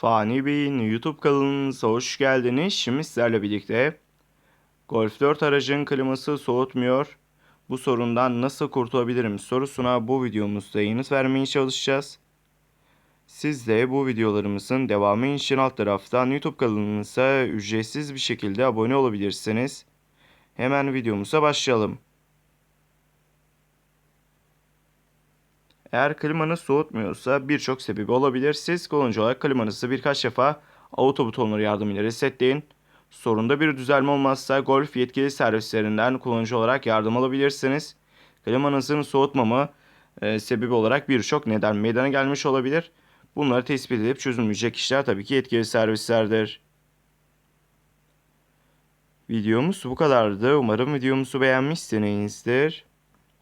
Fani Bey'in YouTube kanalınıza hoş geldiniz. Şimdi sizlerle birlikte Golf 4 aracın kliması soğutmuyor. Bu sorundan nasıl kurtulabilirim sorusuna bu videomuzda yanıt vermeye çalışacağız. Siz de bu videolarımızın devamı için alt taraftan YouTube kanalımıza ücretsiz bir şekilde abone olabilirsiniz. Hemen videomuza başlayalım. Eğer klimanız soğutmuyorsa birçok sebebi olabilir. Siz kullanıcı olarak klimanızı birkaç defa auto butonları yardımıyla resetleyin. Sorunda bir düzelme olmazsa Golf yetkili servislerinden kullanıcı olarak yardım alabilirsiniz. Klimanızın soğutmama e, sebebi olarak birçok neden meydana gelmiş olabilir. Bunları tespit edip çözülmeyecek işler tabii ki yetkili servislerdir. Videomuz bu kadardı. Umarım videomuzu beğenmişsinizdir.